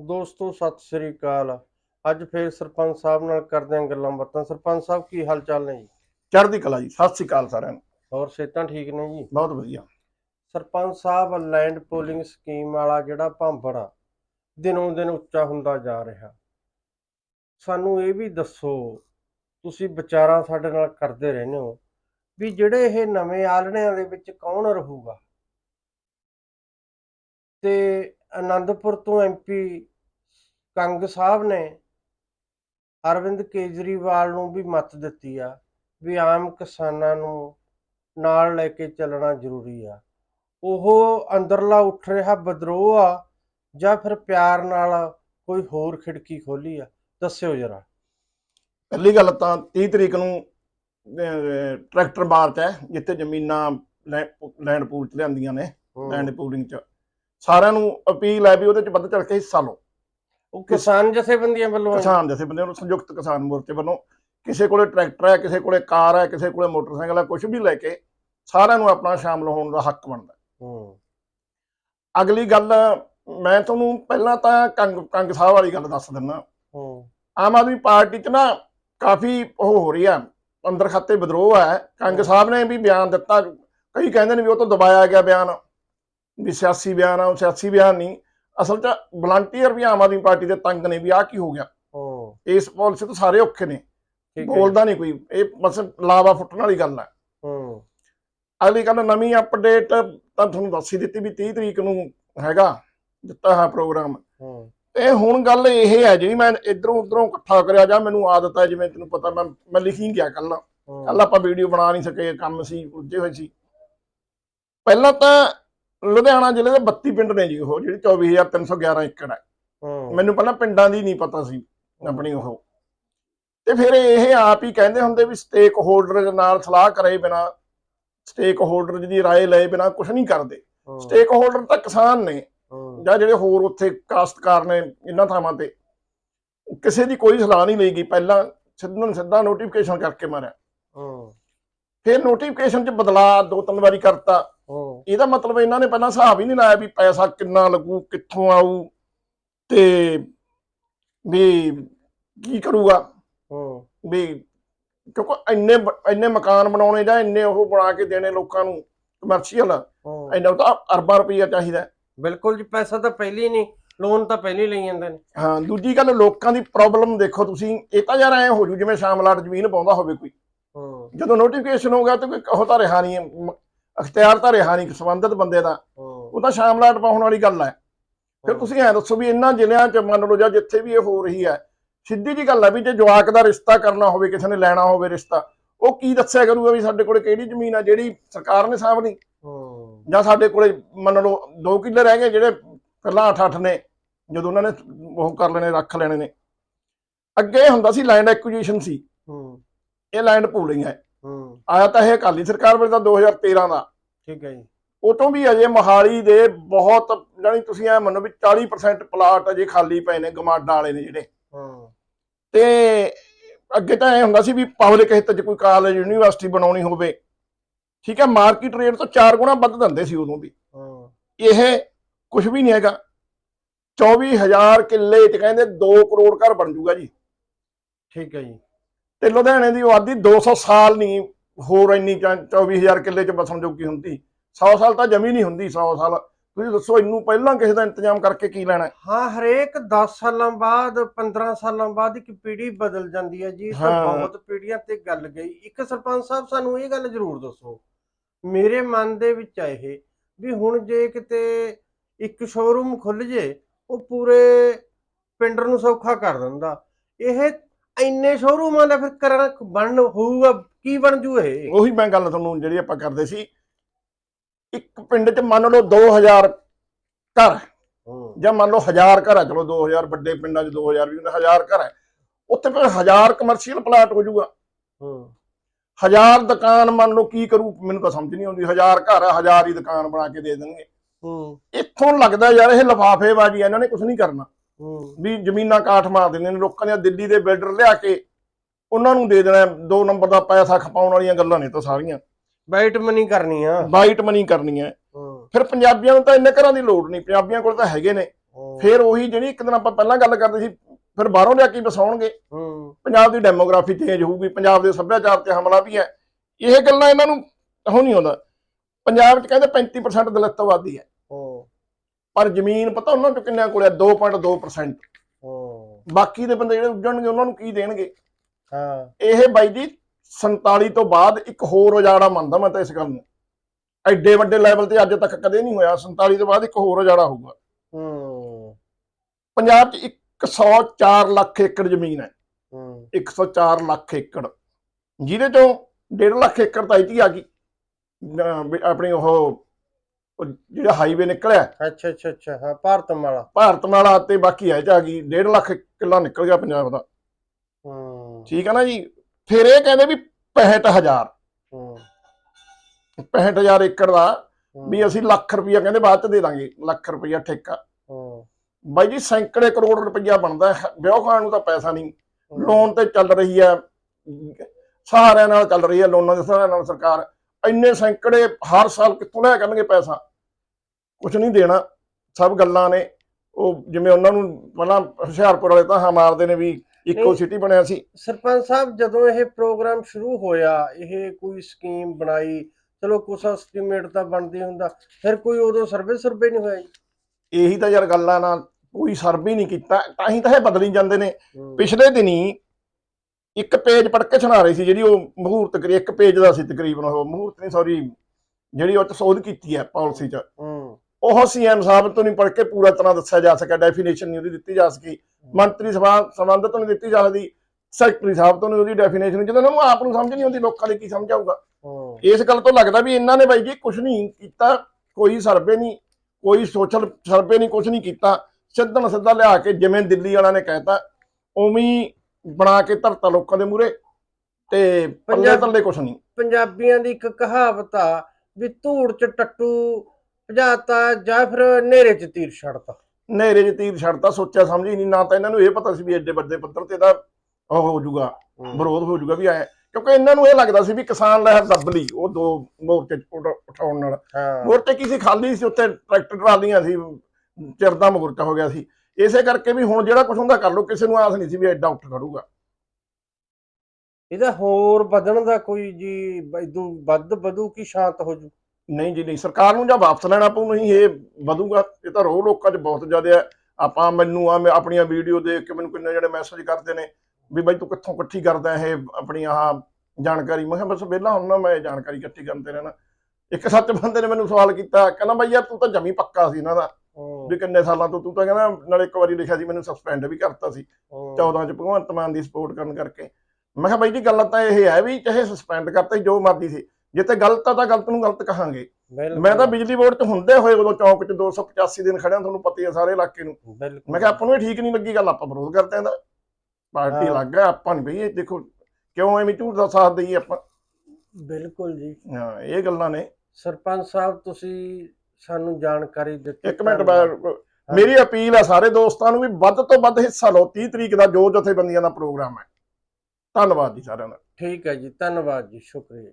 ਦੋਸਤੋ ਸਤਿ ਸ੍ਰੀ ਅਕਾਲ। ਅੱਜ ਫੇਰ ਸਰਪੰਚ ਸਾਹਿਬ ਨਾਲ ਕਰਦੇ ਆਂ ਗੱਲਾਂ ਬਾਤਾਂ। ਸਰਪੰਚ ਸਾਹਿਬ ਕੀ ਹਾਲ ਚਾਲ ਨੇ ਜੀ? ਚੜ੍ਹਦੀ ਕਲਾ ਜੀ। ਸਤਿ ਸ੍ਰੀ ਅਕਾਲ ਸਾਰਿਆਂ ਨੂੰ। ਹੋਰ ਸਿਹਤਾਂ ਠੀਕ ਨੇ ਜੀ? ਬਹੁਤ ਵਧੀਆ। ਸਰਪੰਚ ਸਾਹਿਬ ਲੈਂਡ ਪੂਲਿੰਗ ਸਕੀਮ ਵਾਲਾ ਜਿਹੜਾ ਭਾਂਬੜ ਆ ਦਿਨੋਂ ਦਿਨ ਉੱਚਾ ਹੁੰਦਾ ਜਾ ਰਿਹਾ। ਸਾਨੂੰ ਇਹ ਵੀ ਦੱਸੋ ਤੁਸੀਂ ਵਿਚਾਰਾਂ ਸਾਡੇ ਨਾਲ ਕਰਦੇ ਰਹਿੰਦੇ ਹੋ ਵੀ ਜਿਹੜੇ ਇਹ ਨਵੇਂ ਆਲਣਿਆਂ ਦੇ ਵਿੱਚ ਕੌਣ ਰਹੂਗਾ? ਤੇ ਆਨੰਦਪੁਰ ਤੋਂ ਐਮਪੀ ਕੰਗ ਸਾਹਿਬ ਨੇ ਅਰਵਿੰਦ ਕੇਜਰੀਵਾਲ ਨੂੰ ਵੀ ਮਤ ਦਿੱਤੀ ਆ ਵੀ ਆਮ ਕਿਸਾਨਾਂ ਨੂੰ ਨਾਲ ਲੈ ਕੇ ਚੱਲਣਾ ਜ਼ਰੂਰੀ ਆ। ਉਹ ਅੰਦਰਲਾ ਉੱਠ ਰਿਹਾ ਵਿਦਰੋਹ ਆ ਜਾਂ ਫਿਰ ਪਿਆਰ ਨਾਲ ਕੋਈ ਹੋਰ ਖਿੜਕੀ ਖੋਲੀ ਆ? ਦੱਸਿਓ ਜਰਾ। ਪਹਿਲੀ ਗੱਲ ਤਾਂ 30 ਤਰੀਕ ਨੂੰ ਟਰੈਕਟਰ ਮਾਰਚ ਹੈ ਜਿੱਥੇ ਜ਼ਮੀਨਾਂ ਲੈਂਡ ਪੂਲ ਚ ਲਿਆਂਦੀਆਂ ਨੇ ਲੈਂਡ ਪੂਲਿੰਗ ਚ। ਸਾਰਿਆਂ ਨੂੰ ਅਪੀਲ ਹੈ ਵੀ ਉਹਦੇ ਚ ਵੱਧ ਚੜ ਕੇ ਹਿੱਸਾ ਲਓ। ਉਹ ਕਿਸਾਨ ਜਥੇਬੰਦੀਆਂ ਵੱਲੋਂ। ਕਿਸਾਨ ਜਥੇਬੰਦੀਆਂ ਨੂੰ ਸੰਯੁਕਤ ਕਿਸਾਨ ਮੋਰਚੇ ਵੱਲੋਂ ਕਿਸੇ ਕੋਲੇ ਟਰੈਕਟਰ ਹੈ ਕਿਸੇ ਕੋਲੇ ਕਾਰ ਹੈ ਕਿਸੇ ਕੋਲੇ ਮੋਟਰਸਾਈਕਲ ਹੈ ਕੁਝ ਵੀ ਲੈ ਕੇ ਸਾਰਿਆਂ ਨੂੰ ਆਪਣਾ ਸ਼ਾਮਲ ਹੋਣ ਦਾ ਹੱਕ ਬਣਦਾ। ਹੂੰ। ਅਗਲੀ ਗੱਲ ਮੈਂ ਤੁਹਾਨੂੰ ਪਹਿਲਾਂ ਤਾਂ ਕੰਗ ਕੰਗ ਸਾਹਿਬ ਵਾਲੀ ਗੱਲ ਦੱਸ ਦਿੰਦਾ। ਹੂੰ। ਆਮ ਆਦਮੀ ਪਾਰਟੀ 'ਚ ਨਾ ਕਾਫੀ ਉਹ ਹੋ ਰਹੀ ਆ ਅੰਦਰ ਖਾਤੇ ਵਿਦਰੋਹ ਹੈ। ਕੰਗ ਸਾਹਿਬ ਨੇ ਵੀ ਬਿਆਨ ਦਿੱਤਾ ਕਈ ਕਹਿੰਦੇ ਨੇ ਵੀ ਉਹ ਤੋਂ ਦਬਾਇਆ ਗਿਆ ਬਿਆਨ। ਵੀ ਸਿਆਸੀ ਬਿਆਨ ਆ ਉਹ ਸਿਆਸੀ ਬਿਆਨ ਨਹੀਂ। ਅਸਲ 'ਚ ਵਲੰਟੀਅਰ ਵੀ ਆਮ ਆਦਮੀ ਪਾਰਟੀ ਦੇ ਤੰਗ ਨੇ ਵੀ ਆਹ ਕੀ ਹੋ ਗਿਆ। ਇਸ ਪਾਲਿਸੀ ਤੋਂ ਸਾਰੇ ਔਖੇ ਨੇ। ਬੋਲਦਾ ਨਹੀਂ ਕੋਈ। ਇਹ ਬਸ ਲਾਵਾ ਫੁੱਟਣ ਵਾਲੀ ਗੱਲ ਹੈ ਅਗਲੀ ਗੱਲ ਨਵੀਂ ਅਪਡੇਟ ਤਾਂ ਤੁਹਾਨੂੰ ਦੱਸ ਹੀ ਦਿੱਤੀ ਵੀ 30 ਤਰੀਕ ਨੂੰ ਹੈਗਾ ਦਿੱਤਾ ਹੈ ਪ੍ਰੋਗਰਾਮ ਇਹ ਹੁਣ ਗੱਲ ਇਹ ਹੈ ਜਿਹੜੀ ਮੈਂ ਇਧਰੋਂ ਉਧਰੋਂ ਇਕੱਠਾ ਕਰਿਆ ਜਾਂ ਮੈਨੂੰ ਆਦਤ ਹੈ ਜਿਵੇਂ ਤੈਨੂੰ ਪਤਾ ਮੈਂ ਮੈਂ ਲਿਖੀ ਗਿਆ ਕੱਲ ਕੱਲ ਆਪਾਂ ਵੀਡੀਓ ਬਣਾ ਨਹੀਂ ਸਕੇ ਕੰਮ ਸੀ ਉੱਜੇ ਹੋਏ ਸੀ। ਪਹਿਲਾਂ ਤਾਂ ਲੁਧਿਆਣਾ ਜ਼ਿਲ੍ਹੇ ਦੇ 32 ਪਿੰਡ ਨੇ ਜੀ ਉਹ ਜਿਹੜੀ 24311 ਏਕੜ ਹੈ ਹੂੰ ਮੈਨੂੰ ਪਹਿਲਾਂ ਪਿੰਡਾਂ ਦੀ ਨਹੀਂ ਪਤਾ ਸੀ ਆਪਣੀ ਉਹ ਤੇ ਫਿਰ ਇਹ ਆਪ ਹੀ ਕਹਿੰਦੇ ਹੁੰਦੇ ਵੀ ਸਟੇਕ ਹੋਲਡਰ ਦੇ ਨਾਲ ਸਲਾਹ ਕਰੇ ਬਿਨਾ ਸਟੇਕ ਹੋਲਡਰ ਦੀ رائے ਲਏ ਬਿਨਾ ਕੁਝ ਨਹੀਂ ਕਰਦੇ ਹੂੰ, ਸਟੇਕ ਹੋਲਡਰ ਤਾਂ ਕਿਸਾਨ ਨੇ ਹੂੰ, ਜਾਂ ਜਿਹੜੇ ਹੋਰ ਉੱਥੇ ਕਾਸ਼ਤਕਾਰ ਨੇ ਇਹਨਾਂ ਥਾਵਾਂ ਤੇ ਕਿਸੇ ਦੀ ਕੋਈ ਸਲਾਹ ਨਹੀਂ ਲਈ ਗਈ ਪਹਿਲਾਂ ਸਿੱਧਾ ਸਿੱਧਾ ਨੋਟੀਫਿਕੇਸ਼ਨ ਕਰਕੇ ਮਾਰਿਆ ਹੂੰ, ਫਿਰ ਨੋਟੀਫਿਕੇਸ਼ਨ 'ਚ ਬਦਲਾਅ ਦੋ ਤਿੰਨ ਵਾਰੀ ਕਰਤਾ ਹੂੰ, ਇਹਦਾ ਮਤਲਬ ਇਹਨਾਂ ਨੇ ਪਹਿਲਾਂ ਹਿਸਾਬ ਹੀ ਨਹੀਂ ਲਾਇਆ ਵੀ ਪੈਸਾ ਕਿੰਨਾ ਲੱਗੂ ਕਿੱਥੋਂ ਆਊ ਤੇ ਵੀ ਕੀ ਕਰੂਗਾ। ਹੂੰ, ਵੀ ਕਿਉਂਕਿ ਇੰਨੇ ਇੰਨੇ ਮਕਾਨ ਬਣਾਉਣੇ ਜਾਂ ਇੰਨੇ ਉਹ ਬਣਾ ਕੇ ਦੇਣੇ ਲੋਕਾਂ ਨੂੰ ਕਮਰਸ਼ੀਅਲ। ਇੰਨਾ ਤਾਂ ਅਰਬਾਂ ਰੁਪਈਆ ਚਾਹੀਦਾ। ਬਿਲਕੁਲ ਜੀ ਪੈਸਾ ਤਾਂ ਪਹਿਲੀ ਨਹੀਂ ਲੋਨ ਤਾਂ ਪਹਿਲੀ ਲਈ ਜਾਂਦੇ ਨੇ। ਹਾਂ ਦੂਜੀ ਗੱਲ ਲੋਕਾਂ ਦੀ ਪ੍ਰੋਬਲਮ ਦੇਖੋ ਤੁਸੀਂ ਇਹ ਤਾਂ ਯਾਰ ਐ ਹੋ ਜੂ ਜਿਵੇਂ ਸ਼ਾਮਲਾਟ ਜ਼ਮੀਨ ਪਾਉਂਦਾ ਹੋਵੇ ਕੋਈ। ਹੂੰ। ਜਦੋਂ ਨੋਟੀਫਿਕੇਸ਼ਨ ਹੋ ਗਿਆ ਤਾਂ ਕੋਈ ਉਹ ਤਾਂ ਰਿਹਾ ਨਹੀਂ ਅਖਤਿਆਰ ਤਾਂ ਰਿਹਾ ਨਹੀਂ ਸੰਬੰਧਿਤ ਬੰਦੇ ਦਾ। ਉਹ ਤਾਂ ਸ਼ਾਮਲਾਟ ਪਾਉਣ ਵਾਲੀ ਗੱਲ ਹੈ। ਫਿਰ ਤੁਸੀਂ ਐ ਦੱਸੋ ਵੀ ਇਹਨਾਂ ਜ਼ਿਲ੍ਹਿਆਂ 'ਚ ਮੰਨ ਲਓ ਜਾਂ ਜਿੱਥੇ ਵੀ ਇਹ ਹੋ ਰਹੀ ਹੈ ਸਿੱਧੀ ਜੀ ਗੱਲ ਹੈ ਵੀ ਜੇ ਜਵਾਕ ਦਾ ਰਿਸ਼ਤਾ ਕਰਨਾ ਹੋਵੇ ਕਿਸੇ ਨੇ ਲੈਣਾ ਹੋਵੇ ਰਿਸ਼ਤਾ ਉਹ ਕੀ ਦੱਸਿਆ ਕਰੂਗਾ ਵੀ ਸਾਡੇ ਕੋਲੇ ਕਿਹੜੀ ਜ਼ਮੀਨ ਆ ਜਿਹੜੀ ਸਰਕਾਰ ਨੇ ਸਾਂਭਣੀ? ਜਾਂ ਸਾਡੇ ਕੋਲੇ ਮੰਨ ਲਓ 2 ਕਿੱਲੇ ਰਹਿ ਗਏ ਜਿਹੜੇ ਪਹਿਲਾਂ 8-8 ਨੇ ਜਦੋਂ ਉਹਨਾਂ ਨੇ ਉਹ ਕਰ ਲੈਣੇ ਰੱਖ ਲੈਣੇ ਨੇ। ਅੱਗੇ ਹੁੰਦਾ ਸੀ ਲੈਂਡ ਐਕੁਜੀਸ਼ਨ ਸੀ। ਇਹ ਲੈਂਡ ਪੂਲਿੰਗ ਹੈ ਹੂੰ। ਆਇਆ ਤਾਂ ਇਹ ਅਕਾਲੀ ਸਰਕਾਰ ਵੇਲੇ ਦਾ 2013 ਦਾ। ਠੀਕ ਹੈ ਜੀ। ਉਹ ਤੋਂ ਵੀ ਅਜੇ ਮੋਹਾਲੀ ਦੇ ਬਹੁਤ ਜਾਨੀ ਤੁਸੀਂ ਐ ਮੰਨੋ ਵੀ 40% ਪਲਾਟ ਅਜੇ ਖਾਲੀ ਪਏ ਨੇ ਗਮਾਡਾ ਵਾਲੇ ਨੇ ਜਿਹੜੇ। ਹੂੰ। ਤੇ ਅੱਗੇ ਤਾਂ ਐ ਹੁੰਦਾ ਸੀ ਵੀ ਪਬਲਿਕ ਹਿੱਤ 'ਚ ਕੋਈ ਕਾਲਜ ਯੂਨੀਵਰਸਿਟੀ ਬਣਾਉਣੀ ਹੋਵੇ। ਠੀਕ ਹੈ ਮਾਰਕੀਟ ਰੇਟ ਤੋਂ 4 ਗੁਣਾ ਵੱਧ ਦਿੰਦੇ ਸੀ ਉਦੋਂ ਵੀ। ਹੂੰ। ਇਹ ਕੁਝ ਵੀ ਨਹੀਂ ਹੈਗਾ। 24000 ਕਿੱਲੇ 'ਚ ਕਹਿੰਦੇ 2 ਕਰੋੜ ਘਰ ਬਣ ਜੂਗਾ ਜੀ। ਠੀਕ ਹੈ ਜੀ। ਤੇ ਲੁਧਿਆਣੇ ਦੀ ਆਬਾਦੀ 200 ਸਾਲ ਨਹੀਂ ਹੋਰ ਇੰਨੀ ਜਾਂ 24000 ਕਿੱਲੇ 'ਚ ਬਸਣ ਜੋਗੀ ਹੁੰਦੀ। 100 ਸਾਲ ਤਾਂ ਜਮੀ ਨਹੀਂ ਹੁੰਦੀ 100 ਸਾਲ। ਤੁਸੀਂ ਦੱਸੋ ਇਹਨੂੰ ਪਹਿਲਾਂ ਕਿਸੇ ਦਾ ਇੰਤਜ਼ਾਮ ਕਰਕੇ ਕੀ ਲੈਣਾ ਹੈ? ਹਰੇਕ 10 ਸਾਲਾਂ ਬਾਅਦ 15 ਸਾਲਾਂ ਬਾਅਦ ਇੱਕ ਪੀੜ੍ਹੀ ਬਦਲ ਜਾਂਦੀ ਹੈ ਜੀ। ਇਹ ਤਾਂ ਹਾਂ। ਬਹੁਤ ਪੀੜ੍ਹੀਆਂ ਤੇ ਗੱਲ ਗਈ। ਇੱਕ ਸਰਪੰਚ ਸਾਹਿਬ ਸਾਨੂੰ ਇਹ ਗੱਲ ਜ਼ਰੂਰ ਦੱਸੋ। ਮੇਰੇ ਮਨ ਦੇ ਵਿੱਚ ਆ ਇਹ ਵੀ ਹੁਣ ਜੇ ਕਿਤੇ ਇੱਕ ਸ਼ੋਰੂਮ ਖੁੱਲ ਜੇ ਉਹ ਪੂਰੇ ਪਿੰਡ ਨੂੰ ਸੌਖਾ ਕਰ ਦਿੰਦਾ। ਇਹ ਇੰਨੇ ਸ਼ੋਰੂਮਾਂ ਦਾ ਫਿਰ ਕਰਨ ਬਣ ਹੋਊਗਾ ਕੀ ਬਣ ਜੂ ਇਹ? ਉਹੀ ਮੈਂ ਗੱਲ ਤੁਹਾਨੂੰ ਜਿਹੜੀ ਆਪਾਂ ਕਰਦੇ ਸੀ ਇੱਕ ਪਿੰਡ 'ਚ ਮੰਨ ਲਓ 2000 ਘਰ ਜਾਂ ਮੰਨ ਲਓ 1000 ਘਰ ਹੈ ਚਲੋ 2000 ਵੱਡੇ ਪਿੰਡਾਂ 'ਚ 2000 ਵੀ ਹੁੰਦੇ 1000 ਘਰ ਹੈ। ਉੱਥੇ ਫਿਰ 1000 ਕਮਰਸ਼ੀਅਲ ਪਲਾਟ ਹੋ ਜਾਊਗਾ ਹੂੰ। 1000 ਦੁਕਾਨ ਮੰਨ ਲਓ ਕੀ ਕਰੂ ਮੈਨੂੰ ਤਾਂ ਸਮਝ ਨਹੀਂ ਆਉਂਦੀ 1000 ਘਰ ਹੈ 1000 ਹੀ ਦੁਕਾਨ ਬਣਾ ਕੇ ਦੇ ਦੇਣਗੇ। ਹੂੰ। ਇੱਥੋਂ ਲੱਗਦਾ ਯਾਰ ਇਹ ਲਫਾਫੇਬਾਜ਼ੀ ਇਹਨਾਂ ਨੇ ਕੁਝ ਨਹੀਂ ਕਰਨਾ। ਵੀ ਜ਼ਮੀਨਾਂ ਕਾਠ ਮਾਰ ਦਿੰਦੇ ਨੇ ਲੋਕਾਂ ਦੀਆਂ ਦਿੱਲੀ ਦੇ ਬਿਲਡਰ ਲਿਆ ਕੇ ਉਹਨਾਂ ਨੂੰ ਦੇ ਦੇਣਾ ਦੋ ਨੰਬਰ ਦਾ ਪੈਸਾ ਖਪਾਉਣ ਵਾਲੀਆਂ ਗੱਲਾਂ ਨੇ ਤਾਂ ਸਾਰੀਆਂ। ਵਾਈਟ ਮਨੀ ਕਰਨੀ ਆ। ਵਾਈਟ ਮਨੀ ਕਰਨੀ ਹੈ। ਹੂੰ। ਫਿਰ ਪੰਜਾਬੀਆਂ ਨੂੰ ਤਾਂ ਇੰਨੇ ਘਰਾਂ ਦੀ ਲੋੜ ਨਹੀਂ ਪੰਜਾਬੀਆਂ ਕੋਲ ਤਾਂ ਹੈਗੇ ਨੇ। ਹੂੰ, ਫਿਰ ਉਹੀ ਜਿਹੜੀ ਇੱਕ ਦਿਨ ਆਪਾਂ ਪਹਿਲਾਂ ਗੱਲ ਕਰਦੇ ਸੀ ਫਿਰ ਬਾਹਰੋਂ ਲਿਆ ਕੇ ਵਸਾਉਣਗੇ। ਹੂੰ। ਪੰਜਾਬ ਦੀ ਡੈਮੋਗ੍ਰਾਫੀ ਚੇਂਜ ਹੋਊਗੀ ਪੰਜਾਬ ਦੇ ਸੱਭਿਆਚਾਰ ਤੇ ਹਮਲਾ ਵੀ ਹੈ। ਇਹ ਗੱਲਾਂ ਇਹਨਾਂ ਨੂੰ ਉਹ ਨਹੀਂ ਆਉਂਦਾ। ਪੰਜਾਬ 'ਚ ਕਹਿੰਦੇ 35% ਦਲਿਤ ਆਬਾਦੀ ਹੈ। ਹੂੰ। ਪਰ ਜ਼ਮੀਨ ਪਤਾ ਉਹਨਾਂ ਚੋਂ ਕਿੰਨਿਆਂ ਕੋਲ ਹੈ 2.2% ਹੂੰ। ਬਾਕੀ ਦੇ ਬੰਦੇ ਜਿਹੜੇ ਉੱਜਣਗੇ ਉਹਨਾਂ ਨੂੰ ਕੀ ਦੇਣਗੇ? ਹਾਂ। ਇਹ ਬਾਈ ਜੀ 47 ਤੋਂ ਬਾਅਦ ਇੱਕ ਹੋਰ ਉਜਾੜਾ ਮੰਨਦਾ ਮੈਂ ਤਾਂ ਇਸ ਗੱਲ ਨੂੰ। ਐਡੇ ਵੱਡੇ ਲੈਵਲ ਤੇ ਅੱਜ ਤੱਕ ਕਦੇ ਨਹੀਂ ਹੋਇਆ। 47 ਤੋਂ ਬਾਅਦ ਇੱਕ ਹੋਰ ਉਜਾੜਾ ਹੋਊਗਾ। ਹੂੰ। ਪੰਜਾਬ 'ਚ 104 ਲੱਖ ਏਕੜ ਜ਼ਮੀਨ ਹੈ। ਹੂੰ। 104 ਲੱਖ ਏਕੜ। ਜਿਹਦੇ ਚੋਂ 1.5 ਲੱਖ ਏਕੜ ਤਾਂ ਇੱਥੇ ਆ ਗਈ। ਆਪਣੀ ਉਹ ਉਹ ਜਿਹੜਾ ਹਾਈਵੇ ਨਿਕਲਿਆ। ਅੱਛਾ ਅੱਛਾ ਅੱਛਾ ਹਾਂ ਭਾਰਤ ਮਾਲਾ। ਭਾਰਤ ਮਾਲਾ ਤੇ ਬਾਕੀ ਹੈ ਆ ਗਈ 1.5 ਲੱਖ ਕਿੱਲਾ ਨਿਕਲ ਗਿਆ ਪੰਜਾਬ ਦਾ। ਹੂੰ। ਠੀਕ ਹੈ ਨਾ ਜੀ? ਫਿਰ ਇਹ ਕਹਿੰਦੇ ਵੀ 65000 ਹੂੰ। 65000 ਏਕੜ ਦਾ ਵੀ ਅਸੀਂ ਲੱਖ ਰੁਪਈਆ ਕਹਿੰਦੇ ਬਾਅਦ ਚ ਦੇ ਦਾਂਗੇ ਲੱਖ ਰੁਪਈਆ ਠੇਕਾ। ਹੂੰ। ਬਾਈ ਜੀ ਸੈਂਕੜੇ ਕਰੋੜ ਰੁਪਈਆ ਬਣਦਾ ਹੈ ਵਿਆਹ ਖਾਣ ਨੂੰ ਤਾਂ ਪੈਸਾ ਨਹੀਂ। ਲੋਨ ਤੇ ਚੱਲ ਰਹੀ ਹੈ ਸਹਾਰਿਆਂ ਨਾਲ ਚੱਲ ਰਹੀ ਹੈ ਲੋਨਾਂ ਦੇ ਸਹਾਰਿਆਂ ਨਾਲ ਸਰਕਾਰ। ਇੰਨੇ ਸੈਂਕੜੇ ਹਰ ਸਾਲ ਕਿੱਥੋਂ ਲਿਆ ਕਰਨਗੇ ਪੈਸਾ? ਕੁਝ ਨਹੀਂ ਦੇਣਾ। ਸਭ ਗੱਲਾਂ ਨੇ। ਉਹ ਜਿਵੇਂ ਉਹਨਾਂ ਨੂੰ ਪਹਿਲਾਂ ਹੁਸ਼ਿਆਰਪੁਰ ਵਾਲੇ ਤਾਂ ਹਾਂ ਮਾਰਦੇ ਨੇ ਵੀ ਇੱਕੋ। ਸਿਟੀ ਬਣਿਆ ਸੀ। ਸਰਪੰਚ ਸਾਹਿਬ ਜਦੋਂ ਇਹ ਪ੍ਰੋਗਰਾਮ ਸ਼ੁਰੂ ਹੋਇਆ ਇਹ ਕੋਈ ਸਕੀਮ ਬਣਾਈ ਚਲੋ ਕੁਛ ਐਸਟੀਮੇਟ ਤਾਂ ਬਣਦੀ ਹੁੰਦਾ ਫਿਰ ਕੋਈ ਉਦੋਂ ਸਰਵੇ ਸਰਵੇ ਨਹੀਂ ਹੋਇਆ ਜੀ। ਇਹੀ ਤਾਂ ਯਾਰ ਗੱਲਾਂ ਨਾਲ ਕੋਈ ਸਰਵੇ ਨਹੀਂ ਕੀਤਾ। ਤਾਂ ਹੀ ਤਾਂ ਇਹ ਬਦਲੀ ਜਾਂਦੇ ਨੇ। ਪਿਛਲੇ ਦਿਨੀ ਇੱਕ ਪੇਜ ਪੜ੍ਹ ਕੇ ਸੁਣਾ ਰਹੀ ਸੀ ਜਿਹੜੀ ਉਹ ਮਹੂਰਤ ਕਰੀ ਇੱਕ ਪੇਜ ਦਾ ਸੀ ਤਕਰੀਬਨ ਉਹ ਮਹੂਰਤ ਨਹੀਂ ਸੌਰੀ ਜਿਹੜੀ ਉਹ ਚ ਸੋਧ ਕੀਤੀ ਹੈ ਪਾਲਿਸੀ ਚ। ਉਹ ਸੀਐਮ ਸਾਹਿਬ ਤੋਂ ਨਹੀਂ ਪੜ੍ਹ ਕੇ ਪੂਰਾ ਤਰ੍ਹਾਂ ਦੱਸਿਆ ਜਾ ਸਕਿਆ ਡੈਫੀਨੇਸ਼ਨ ਨਹੀਂ ਉਹਦੀ ਦਿੱਤੀ ਜਾ ਸਕੀ। ਮੰਤਰੀ ਸਭਾ ਸੰਬੰਧਤ ਤੋਂ ਨਹੀਂ ਦਿੱਤੀ ਜਾ ਸਕਦੀ। ਸੈਕਟਰੀ ਸਾਹਿਬ ਤੋਂ ਨਹੀਂ ਉਹਦੀ ਡੈਫੀਨੇਸ਼ਨ ਜਦੋਂ ਉਹਨਾਂ ਨੂੰ ਆਪ ਨੂੰ ਸਮਝ ਨਹੀਂ ਆਉਂਦੀ ਲੋਕਾਂ ਲਈ ਕੀ ਸਮਝ ਆਊਗਾ ਹੂੰ। ਇਸ ਗੱਲ ਤੋਂ ਲੱਗਦਾ ਵੀ ਇਹਨਾਂ ਨੇ ਬਾਈ ਜੀ ਕੁਝ ਨਹੀਂ ਕੀਤਾ ਕੋਈ ਸਰਵੇ ਨਹੀਂ ਕੋਈ ਸੋਸ਼ਲ ਸਰਵੇ ਨਹੀਂ ਕੁਝ ਨਹੀਂ ਕੀਤਾ। ਸਿੱਧਾ ਸਿੱਧਾ ਲਿਆ ਕੇ ਜਿਵੇਂ ਦਿੱਲੀ ਵਾਲਿਆਂ ਨੇ ਕਹਿਤਾ ਉਵੇਂ ਬਣਾ ਕੇ ਧਰਤਾ ਲੋਕਾਂ ਦੇ ਮੂਹਰੇ ਤੇ ਪੱਲੇ ਥੱਲੇ ਕੁਝ ਨਹੀਂ। ਪੰਜਾਬੀਆਂ ਦੀ ਇੱਕ ਕਹਾਵਤ ਆ ਵੀ ਧੂੜ ਚ ਟੱਟੂ ਭਜਾਤਾ ਜਾਂ ਫਿਰ ਹਨੇਰੇ ਚ ਤੀਰ ਛੱਡਤਾ। ਨੇਰੇ 'ਚ ਤੀਰ ਛੱਡਤਾ ਸੋਚਿਆ ਸਮਝੀ ਨਹੀਂ ਨਾ ਤਾਂ ਇਹਨਾਂ ਨੂੰ ਇਹ ਪਤਾ ਸੀ ਵੀ ਐਡੇ ਵੱਡੇ ਪੱਧਰ ਤੇ ਇਹਦਾ ਉਹ ਹੋ ਜਾਊਗਾ ਵਿਰੋਧ ਹੋ ਜਾਊਗਾ ਵੀ ਐ। ਕਿਉਂਕਿ ਇਹਨਾਂ ਨੂੰ ਇਹ ਲੱਗਦਾ ਸੀ ਵੀ ਕਿਸਾਨ ਲਹਿਰ ਦੱਬ ਲਈ ਉਹ ਦੋ ਮੋਰਚੇ ਉਠਾ- ਉਠਾਉਣ ਨਾਲ। ਮੋਰਚੇ ਕੀ ਸੀ? ਖਾਲੀ ਸੀ ਉੱਥੇ ਟਰੈਕਟਰ ਟਰਾਲੀਆਂ ਸੀ ਚਿਰ ਦਾ ਮੋਰਚਾ ਹੋ ਗਿਆ ਸੀ। ਇਸੇ ਕਰਕੇ ਵੀ ਹੁਣ ਜਿਹੜਾ ਕੁਝ ਹੁੰਦਾ ਕਰ ਲਓ ਕਿਸੇ ਨੂੰ ਆਸ ਨਹੀਂ ਸੀ ਵੀ ਐਡਾ ਉੱਠ ਖੜੂਗਾ। ਇਹਦਾ ਹੋਰ ਵਧਣ ਦਾ ਕੋਈ ਜੀ ਇਦੋਂ ਵੱਧ ਵਧੂ ਕੀ ਸ਼ਾਂਤ ਹੋ ਜੂ? ਨਹੀਂ ਜੀ ਨਹੀਂ ਸਰਕਾਰ ਨੂੰ ਜਾਂ ਵਾਪਸ ਲੈਣਾ ਪਊ ਨਹੀਂ ਇਹ ਵਧੂਗਾ। ਇਹ ਤਾਂ ਰੋਹ ਲੋਕਾਂ 'ਚ ਬਹੁਤ ਜ਼ਿਆਦਾ ਹੈ। ਆਪਾਂ ਮੈਨੂੰ ਆ ਮੈਂ ਆਪਣੀਆਂ ਵੀਡੀਓ ਦੇਖ ਕੇ ਮੈਨੂੰ ਕਿੰਨੇ ਜਿਹੜੇ ਮੈਸੇਜ ਕਰਦੇ ਨੇ ਵੀ ਬਾਈ ਤੂੰ ਕਿੱਥੋਂ ਇਕੱਠੀ ਕਰਦਾ ਇਹ ਆਪਣੀ ਆਹ ਜਾਣਕਾਰੀ। ਮੈਂ ਕਿਹਾ ਬਸ ਵਿਹਲਾ ਹੁੰਨਾ ਮੈਂ ਜਾਣਕਾਰੀ ਇਕੱਠੀ ਕਰਨ ਤੇ ਰਹਿਣਾ। ਇੱਕ ਸੱਚ ਬੰਦੇ ਨੇ ਮੈਨੂੰ ਸਵਾਲ ਕੀਤਾ ਕਹਿੰਦਾ ਬਾਈ ਯਾਰ ਤੂੰ ਤਾਂ ਜਮੀ ਪੱਕਾ ਸੀ ਇਹਨਾਂ ਦਾ। ਵੀ ਕਿੰਨੇ ਸਾਲਾਂ ਤੋਂ ਤੂੰ ਤਾਂ ਕਹਿੰਦਾ ਨਾਲੇ ਇੱਕ ਵਾਰੀ ਲਿਖਿਆ ਸੀ ਮੈਨੂੰ ਸਸਪੈਂਡ ਵੀ ਕਰਤਾ ਸੀ। ਹੂੰ, 14 ਚ ਭਗਵੰਤ ਮਾਨ ਦੀ ਸਪੋਰਟ ਕਰਨ ਕਰਕੇ। ਮੈਂ ਕਿਹਾ ਬਾਈ ਜੀ ਗੱਲ ਤਾਂ ਇਹ ਹੈ ਵੀ ਚਾਹੇ ਸਸਪੈਂਡ ਕਰਤਾ ਜੋ ਮਰਜ਼ੀ ਸੀ। ਜਿੱਥੇ ਗਲਤ ਆ ਤਾਂ ਗਲਤ ਨੂੰ ਗਲਤ ਕਹਾਂਗੇ। ਮੈਂ ਤਾਂ ਬਿਜਲੀ ਬੋਰਡ 'ਚ ਹੁੰਦੇ ਹੋਏ ਉਦੋਂ ਚੌਂਕ 'ਚ 285 ਦਿਨ ਖੜਿਆ ਤੁਹਾਨੂੰ ਪਤਾ ਹੀ ਹੈ ਸਾਰੇ ਇਲਾਕੇ ਨੂੰ। ਮੈਂ ਕਿਹਾ ਆਪਾਂ ਨੂੰ ਇਹ ਠੀਕ ਨਹੀਂ ਲੱਗੀ ਗੱਲ ਆਪਾਂ ਵਿਰੋਧ ਕਰਦੇ ਆਂ ਦਾ ਪਾਰਟੀ। ਅਲੱਗ ਹੈ ਆਪਾਂ ਨਹੀਂ ਬਈ ਦੇਖੋ ਕਿਉਂ ਐਵੇਂ ਝੂਠ ਦਾ ਸਾਥ ਦਈਏ ਆਪਾਂ? ਬਿਲਕੁਲ ਜੀ। ਹਾਂ ਇਹ ਗੱਲਾਂ ਨੇ। ਸਰਪੰਚ ਸਾਹਿਬ ਤੁਸੀਂ ਸਾਨੂੰ ਜਾਣਕਾਰੀ ਦਿੱਤੀ ਇੱਕ ਮਿੰਟ। ਬਾਅਦ ਮੇਰੀ ਅਪੀਲ ਹੈ ਸਾਰੇ ਦੋਸਤਾਂ ਨੂੰ ਵੀ ਵੱਧ ਤੋਂ ਵੱਧ ਹਿੱਸਾ ਲਓ 30 ਤਰੀਕ ਦਾ ਜੋ ਜਥੇਬੰਦੀਆਂ ਦਾ ਪ੍ਰੋਗਰਾਮ ਹੈ। ਧੰਨਵਾਦ ਜੀ ਸਾਰਿਆਂ ਦਾ। ਠੀਕ ਹੈ ਜੀ ਧੰਨਵਾਦ ਜੀ ਸ਼ੁਕਰੀਆ